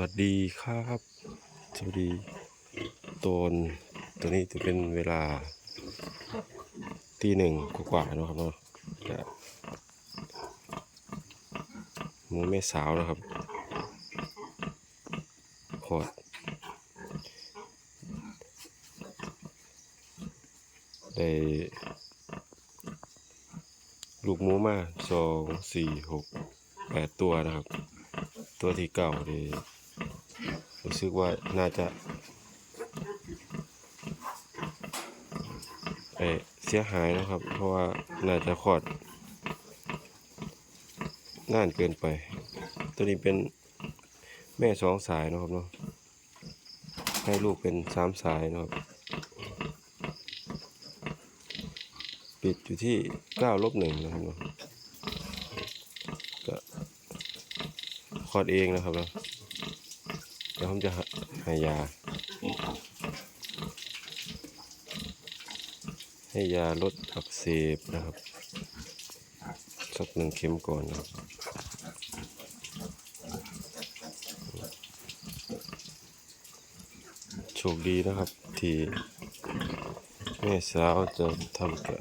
วัสดีครับสวัสดีตอนตัวนี้จะเป็นเวลาตีหนึ่งกว่าๆเนะครับเนาะก็หมูแม่สาวนะครับขอดได้ลูกหมูมาสองสี่หกแปดตัวนะครับ ตัวที่เก่าดี รู้สึกว่าน่าจะเอเสียหายนะครับ เพราะว่าน่าจะคลอดนานเกินไป ตัวนี้เป็นแม่สองสายนะครับเนาะให้ลูกเป็นสามสายนะครับ ปิดอยู่ที่เก้าลบหนึ่งนะครับเนาะก็คลอดเองนะครับเนาะ ดี๋ยวผมจะให้ยา ให้ยาลดอักเสบนะครับ สักหนึ่งเข็มก่อนนะครับโชคดีนะครับ ที่แม่สาวจะทำกับ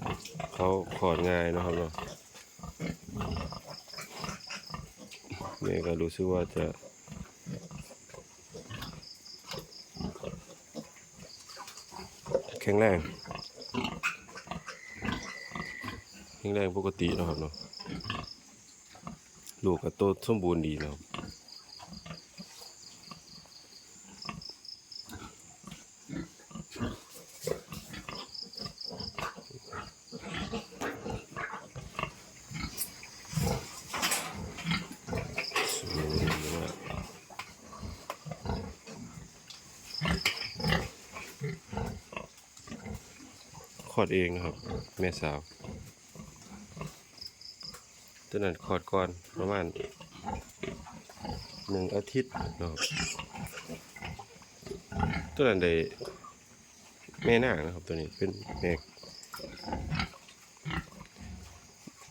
เขาขอดง่ายนะครับเนาะแม่ก็รู้สึกว่าจะ แข็งแรงแข็งแรงปกตินะครับเนาะลูกก็โตสมบูรณ์ดีเนะครับสวยมาก คลอดเองนะครับ แม่สาว ตัวนั้นคลอดก่อนประมาณหนึ่งอาทิตย์นะครับตัวนั้นได้แม่นางนะครับตัวนี้เป็นแม่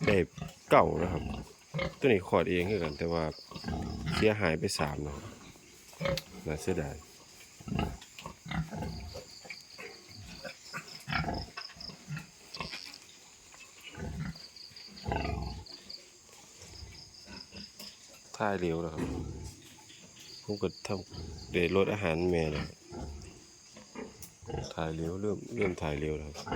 ได้เก่านะครับ ตัวนี้คลอดเองคือกันแต่ว่าเสียหายไปสามเนาะน่าเสียดาย ท่ายเร็วนะครับผมก็ทำเดลดอาหารแม่นะถ่ายเร็วเริ่มเริ่มถ่ายเร็วแล้วครับ